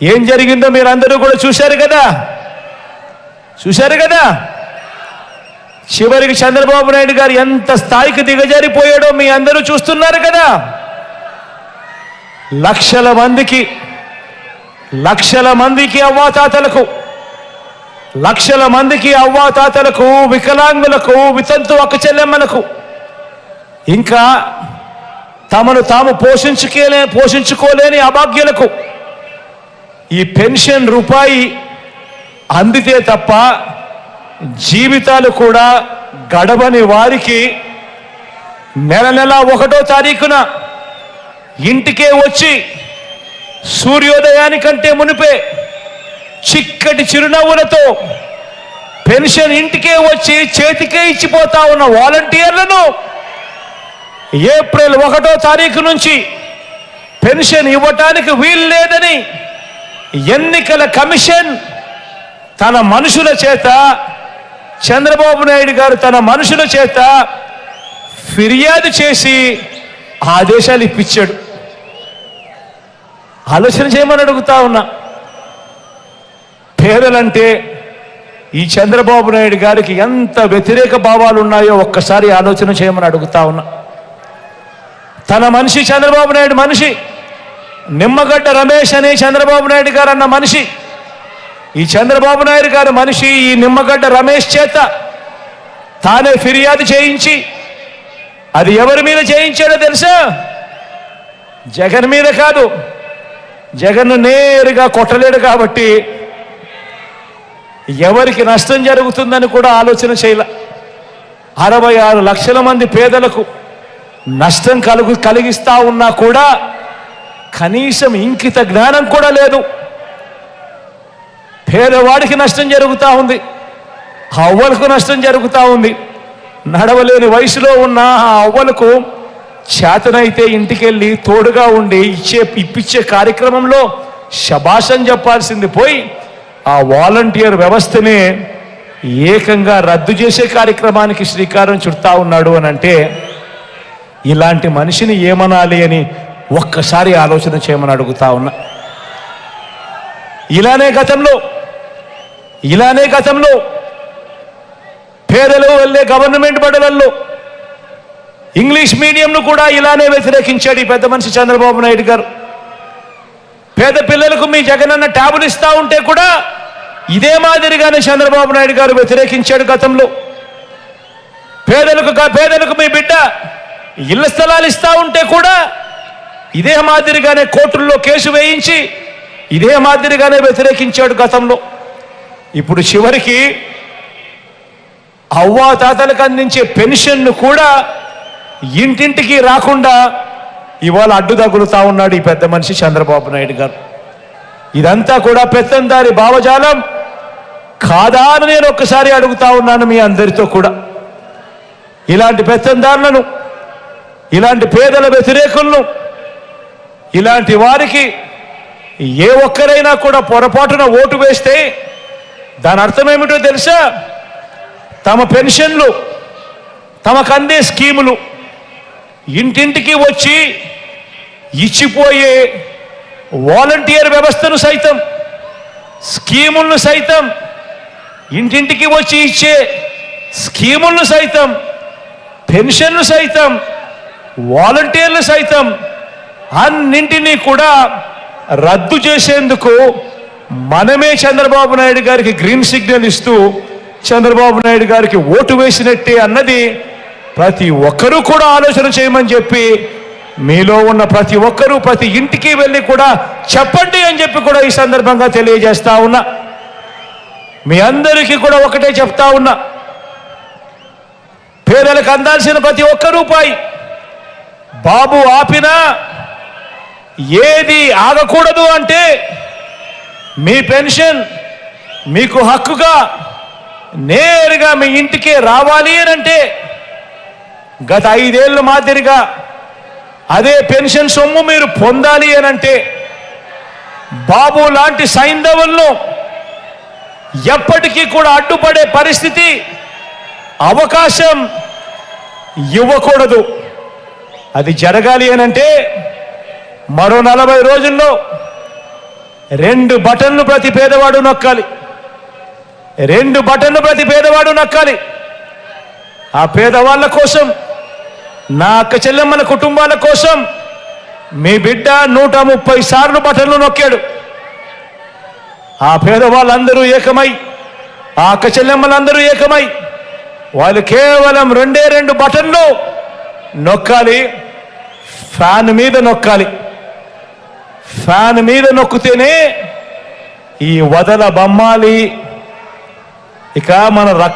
ఏం జరిగిందో మీరు అందరూ కూడా చూశారు కదా? చూశారు కదా? చివరికి చంద్రబాబు నాయుడు గారు ఎంత స్థాయికి దిగజారిపోయాడో మీ అందరూ చూస్తున్నారు కదా? లక్షల మందికి లక్షల మందికి అవ్వాతాతలకు లక్షల మందికి అవ్వాతాతలకు వికలాంగులకు వితంతు అక్క చెల్లెమ్మలకు ఇంకా తమను తాము పోషించుకోలే పోషించుకోలేని అభాగ్యులకు ఈ పెన్షన్ రూపాయి అందితే తప్ప జీవితాలు కూడా గడవని వారికి నెల నెల ఒకటో తారీఖున ఇంటికే వచ్చి సూర్యోదయానికంటే మునిపే చిక్కటి చిరునవ్వులతో పెన్షన్ ఇంటికే వచ్చి చేతికే ఇచ్చిపోతా ఉన్న వాలంటీర్లను ఏప్రిల్ ఒకటో తారీఖు నుంచి పెన్షన్ ఇవ్వటానికి వీలు లేదని ఎన్నికల కమిషన్ తన మనుషుల చేత చంద్రబాబు నాయుడు గారు తన మనుషుల చేత ఫిర్యాదు చేసి ఆదేశాలు ఇప్పించాడు. ఆలోచన చేయమని అడుగుతా ఉన్నా. పేదలంటే ఈ చంద్రబాబు నాయుడు గారికి ఎంత వ్యతిరేక భావాలు ఉన్నాయో ఒక్కసారి ఆలోచన చేయమని అడుగుతా ఉన్నా. తన మనిషి చంద్రబాబు నాయుడు మనిషి. నిమ్మగడ్డ రమేష్ అనే చంద్రబాబు నాయుడు గారు అన్న మనిషి. ఈ చంద్రబాబు నాయుడు గారు మనిషి ఈ నిమ్మగడ్డ రమేష్ చేత తానే ఫిర్యాదు చేయించి అది ఎవరి మీద చేయించాడో తెలుసా? జగన్ మీద కాదు. జగన్ నేరుగా కొట్టలేడు కాబట్టి ఎవరికి నష్టం జరుగుతుందని కూడా ఆలోచన చేయాల. అరవై ఆరు లక్షల మంది పేదలకు నష్టం కలుగు కలిగిస్తా ఉన్నా కూడా కనీసం ఇంకిత జ్ఞానం కూడా లేదు. పేదవాడికి నష్టం జరుగుతూ ఉంది. ఆ అవ్వలకు నష్టం జరుగుతూ ఉంది. నడవలేని వయసులో ఉన్న ఆ అవ్వలకు చేతనైతే ఇంటికెళ్ళి తోడుగా ఉండి ఇచ్చే ఇప్పించే కార్యక్రమంలో శబాషం చెప్పాల్సింది పోయి ఆ వాలంటీర్ వ్యవస్థనే ఏకంగా రద్దు చేసే కార్యక్రమానికి శ్రీకారం చుడతా ఉన్నాడు అని అంటే ఇలాంటి మనిషిని ఏమనాలి అని ఒక్కసారి ఆలోచన చేయమని అడుగుతా ఉన్నా. ఇలానే గతంలో ఇలానే గతంలో పేదలు వెళ్ళే గవర్నమెంట్ బడులలో ఇంగ్లీష్ మీడియంను కూడా ఇలానే వ్యతిరేకించాడు ఈ పెద్ద మనిషి చంద్రబాబు నాయుడు గారు. పేద పిల్లలకు మీ జగనన్న ట్యాబులు ఇస్తా ఉంటే కూడా ఇదే మాదిరిగానే చంద్రబాబు నాయుడు గారు వ్యతిరేకించాడు గతంలో. పేదలకు పేదలకు మీ బిడ్డ ఇళ్ళ స్థలాలు ఇస్తా ఉంటే కూడా ఇదే మాదిరిగానే కోర్టుల్లో కేసు వేయించి ఇదే మాదిరిగానే వ్యతిరేకించాడు గతంలో. ఇప్పుడు చివరికి అవ్వా తాతలకు అందించే పెన్షన్ను కూడా ఇంటింటికి రాకుండా ఇవాళ అడ్డు తగులుతా ఉన్నాడు ఈ పెద్ద మనిషి చంద్రబాబు నాయుడు గారు. ఇదంతా కూడా పెత్తందారి భావజాలం. కాదా అని నేను ఒక్కసారి అడుగుతా ఉన్నాను మీ అందరితో కూడా. ఇలాంటి పెత్తందారులను ఇలాంటి పేదల వ్యతిరేకులను ఇలాంటి వారికి ఏ ఒక్కరైనా కూడా పొరపాటున ఓటు వేస్తే దాని అర్థం ఏమిటో తెలుసా? తమ పెన్షన్లు తమకు అందే స్కీములు ఇంటింటికి వచ్చి ఇచ్చిపోయే వాలంటీర్ వ్యవస్థను సైతం స్కీములను సైతం ఇంటింటికి వచ్చి ఇచ్చే స్కీములను సైతం పెన్షన్లు సైతం వాలంటీర్లు సైతం అన్నింటినీ కూడా రద్దు చేసేందుకు మనమే చంద్రబాబు నాయుడు గారికి గ్రీన్ సిగ్నల్ ఇస్తూ చంద్రబాబు నాయుడు గారికి ఓటు వేసినట్టే అన్నది ప్రతి ఒక్కరూ కూడా ఆలోచన చేయమని చెప్పి మీలో ఉన్న ప్రతి ఒక్కరూ ప్రతి ఇంటికి వెళ్ళి కూడా చెప్పండి అని చెప్పి కూడా ఈ సందర్భంగా తెలియజేస్తా ఉన్నా. మీ అందరికీ కూడా ఒకటే చెప్తా ఉన్నా. పేదలకు అందాల్సిన ప్రతి ఒక్క రూపాయి బాబు ఆపినా ఏది ఆగకూడదు అంటే మీ పెన్షన్ మీకు హక్కుగా నేరుగా మీ ఇంటికే రావాలి అని అంటే గత ఐదేళ్ళ మాదిరిగా అదే పెన్షన్ సొమ్ము మీరు పొందాలి అని అంటే బాబు లాంటి సైంధవులను ఎప్పటికీ కూడా అడ్డుపడే పరిస్థితి అవకాశం ఇవ్వకూడదు. అది జరగాలి అని అంటే మరో నలభై రోజుల్లో రెండు బటన్లు ప్రతి పేదవాడు నొక్కాలి. రెండు బటన్లు ప్రతి పేదవాడు నొక్కాలి. ఆ పేదవాళ్ళ కోసం నా అక్క చెల్లెమ్మల కుటుంబాల కోసం మీ బిడ్డ నూట ముప్పై సార్లు బటన్లు నొక్కాడు. ఆ పేదవాళ్ళందరూ ఏకమై ఆ అక్క చెల్లెమ్మలందరూ ఏకమై వాళ్ళు కేవలం రెండే రెండు బటన్లు నొక్కాలి ఫ్యాన్ మీద నొక్కాలి. ఫ్యాన్ మీద నొక్కితేనే ఈ వదల బొమ్మాలి. ఇక మన రక్త